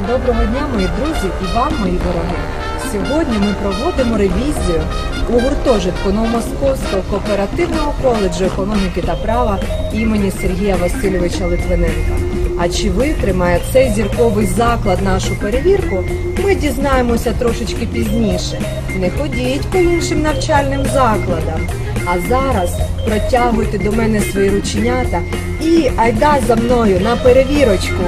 Доброго дня, мої друзі, і вам, мої дорогі. Сьогодні ми проводимо ревізію у гуртожитку Новомосковського кооперативного коледжу економіки та права імені Сергія Васильовича Литвиненка. А чи витримає цей зірковий заклад нашу перевірку, ми дізнаємося трошечки пізніше. Не ходіть по іншим навчальним закладам. А зараз протягуйте до мене свої рученята і айда за мною на перевірочку.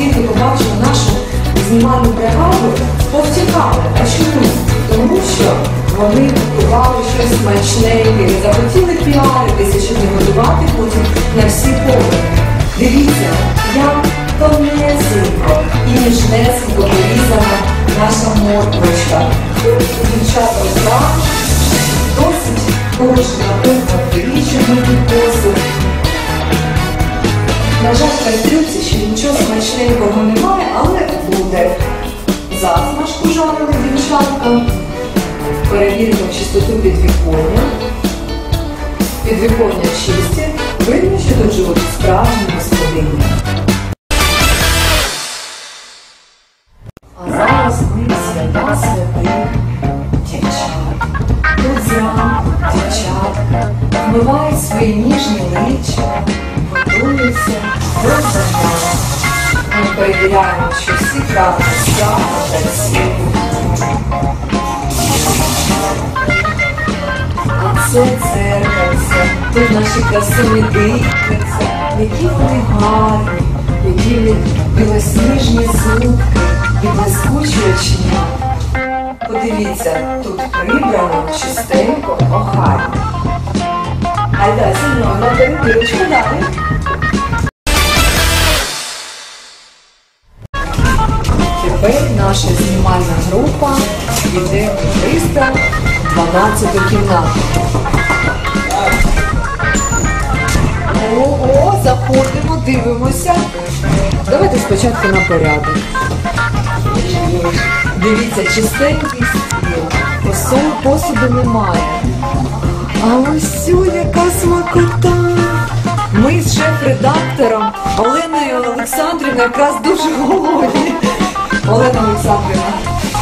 Тільки побачили нашу знімальну бригаду, повтікали. А чому? Тому що вони готували щось смачненьке, захотіли піаритися, щоб не готувати потім на всі поверхи. Дивіться, як тонесенько і ніжнесенько порізана наша морквочка. Дівчата одразу досить хороший наприклад, щоб мити посуд. На жаль, в кастрюльці ще нічого смачненького немає, але буде. Засмажку жарили дівчатка. Перевіримо чистоту підвіконня. Підвіконня чисті. Видно, що тут живуть справжні господині. А зараз ми свята святих дівчат. Зранку дівчатка вмивають свої ніжні заняття. Ми перевіряємо, що всі правильно стали працюють. А це дзеркальце, тут наші красуні дивляться, які вони гарні, які в них білосніжні зубки і блискучі очі. Подивіться, тут прибрано, чистенько, охайно. Айда зі мною на перевірочку далі. Наша знімальна група йде у 312 кімнату. Ого, заходимо, дивимося. Давайте спочатку на порядок. Дивіться, чистенький стіл, посол посуду немає. А ось яка смакота. Ми з шеф-редактором Оленою Олександрівною якраз дуже голодні. Олена Олександрівна,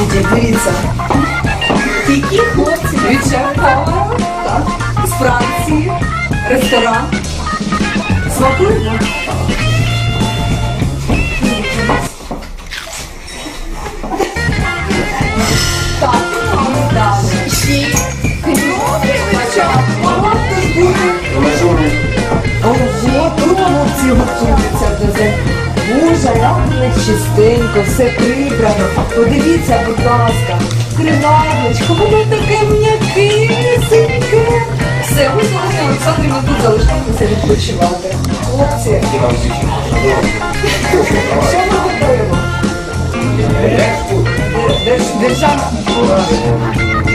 ідіть, дивіться. Які хлопці шеф-повара, так, з Франції, ресторан. Смакує, так? І далі. Ще кнопки. Ага, хтось буде. Ого, готуються до зим. Як чистенько, все прибрано. Подивіться, будь ласка, крилавочко, воно таке м'якисеньке. Все, ми з Оленою Олександрівною тут залишаємося відпочивати. Хлопці, що ми готуємо? Держ- Державна Ну,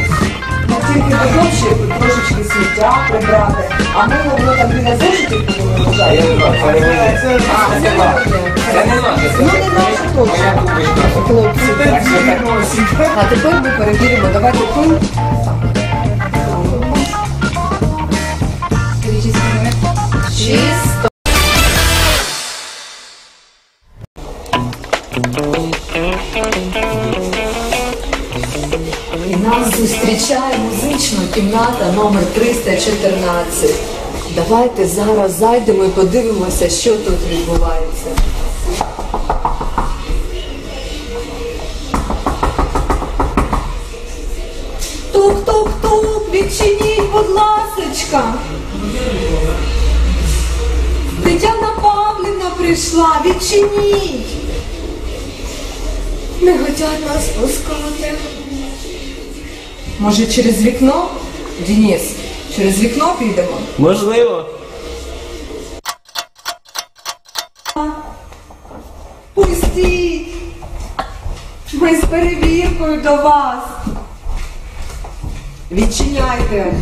тільки ще тут трошечки сміття прибрати, а ми воно там біля зошитів наше. Ну не наше точно, хлопці. А тепер ми перевіримо, давайте пил. Чисто. Нас зустрічає музична кімната номер 314. Давайте зараз зайдемо і подивимося, що тут відбувається. Тук-тук-тук, відчиніть, будь ласочка. Тетяна Павлівна прийшла, відчиніть. Не хотять нас пускати. Може, через вікно? Денис, через вікно підемо? Можливо. Пустіть! Ми з перевіркою до вас. Відчиняйте.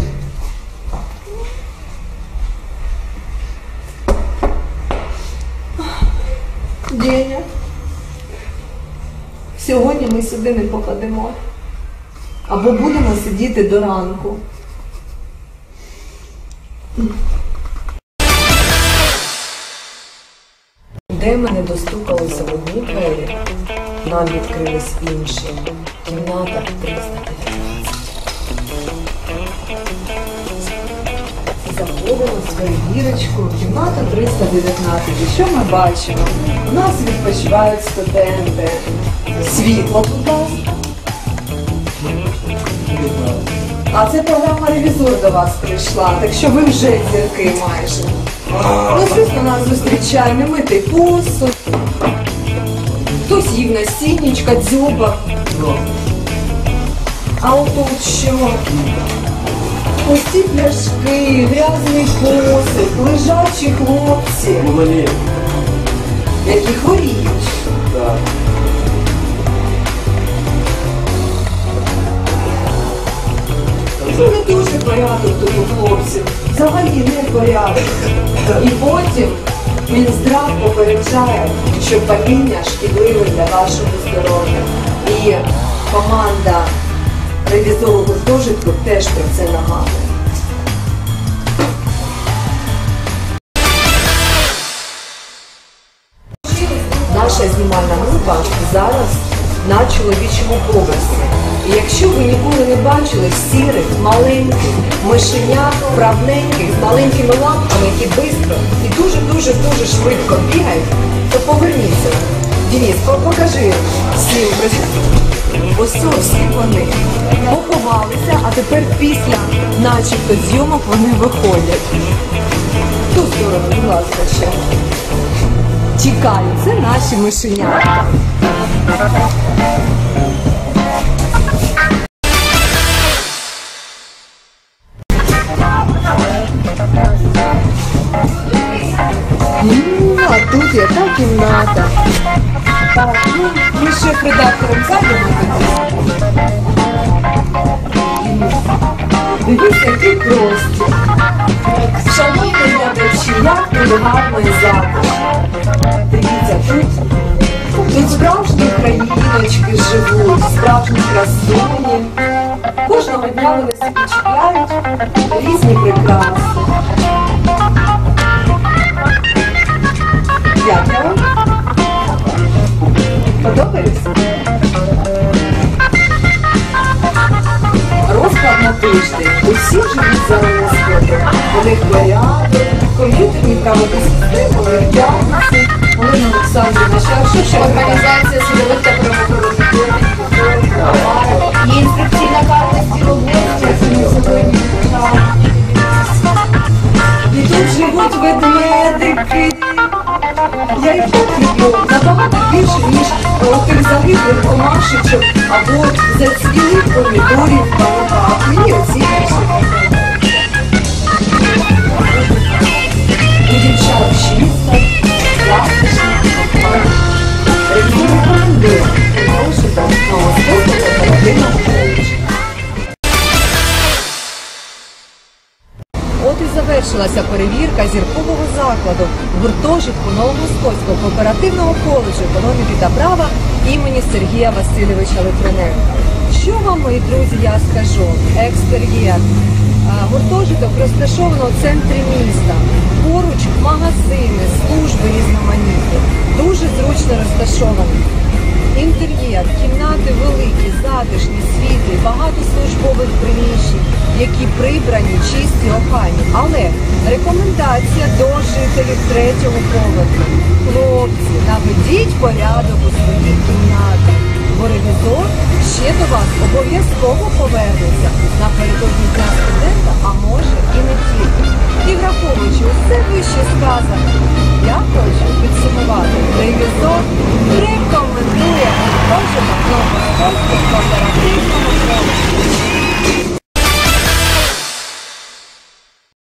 Деня. Сьогодні ми сюди не покладемо. Або будемо сидіти до ранку. Де ми не достукалися в одні двері, нам відкрились інші. Кімната 319. Заходимо з перевірочкою, кімната 319. І що ми бачимо? У нас відпочивають студенти. Світло, будь ласка. А це програма ревізор до вас прийшла, так що ви вже зірки майже. Ну, звісно, нас зустрічає немитий посуд. Хтось їв насіннячка, дзьоба. А отут що? Пусті пляшки, грязний посуд, лежачі хлопці, які хворіють. Порядок тут у хлопців. Взагалі не порядок. І потім Мінздрав попереджає, що паління шкідливе для вашого здоров'я. І команда ревізового гуртожитку теж про це нагадує. На чоловічому поверсі. І якщо ви ніколи не бачили сірих, маленьких, мишенят, правненьких, з маленькими лапками, які швидко і дуже-дуже дуже швидко бігають, то поверніться. По- покажи всім. Ось всі вони поховалися, а тепер після начебто зйомок вони виходять. Ту сторону, будь ласка, ще. Тікають, це наші мишенята. Дивіться, який простір. Шановні глядачі, як тут і затишно. Дивіться, тут, тут справжні країночки живуть, справжні красуні. Кожного дня вони собі чіпляють різні прикраси. Як я вам? Подобається? Розклад на тиждень. Усі живуть за розкладом. У них порядок, комп'ютерні правові системи, п'ятниці. Олена Олександрівна, ще? Організація судових та правоохоронних органів, є інструкційна карта стілової, І тут живуть ведмедики. Я їх люблю. Набагато більше, ніж тих загиблих комашечок або зацвілих помідорів в банках. Мені оці Чисто, класично. Рекомендую. Прошу там, способу. От і завершилася перевірка зіркового закладу гуртожитку Новомосковського кооперативного коледжу економіки та права імені Сергія Васильовича Литвиненка. Що вам, мої друзі, я скажу? Екстер'єр. Гуртожиток розташовано в центрі міста. Поруч магазини, служби різноманітні. Дуже зручно розташовані. Інтер'єр, кімнати великі, затишні, світлі, багато службових приміщень, які прибрані, чисті, охайні. Але рекомендація до жителів третього поверху. Хлопці, наведіть порядок у своїх кімнатах, бо ще до вас обов'язково повернеться напередодні для студента, а може і не тільки. І враховуючи усе вище сказане, я хочу підсумувати. Ревізор рекомендує кожного нового кооперативного фронту.